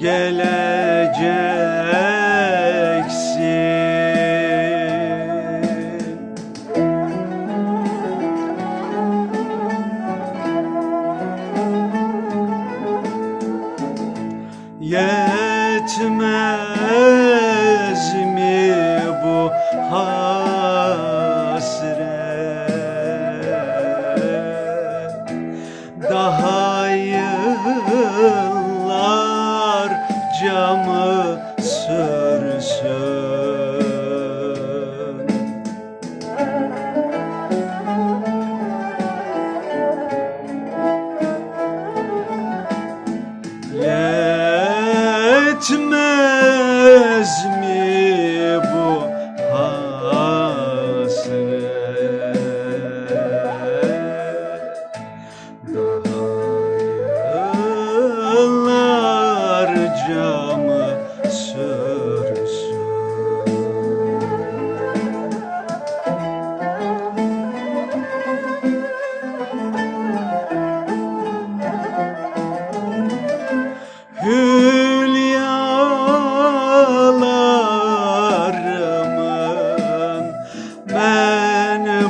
geleceksin. Yetmez mi bu hasret Yetmez mi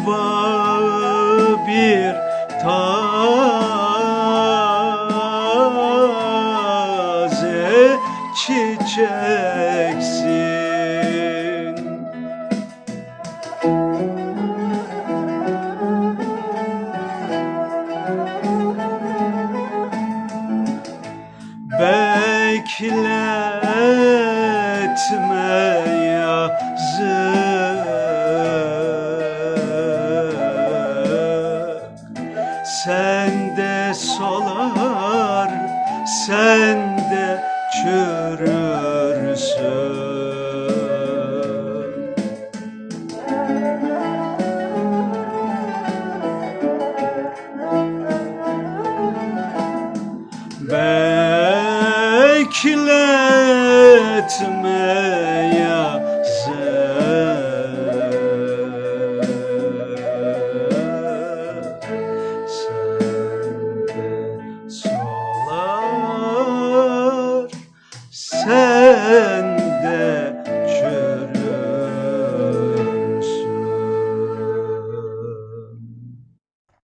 menbaı bir taze çiçeksin? Bekletme sen de çürürsün. Bekletme Yeah.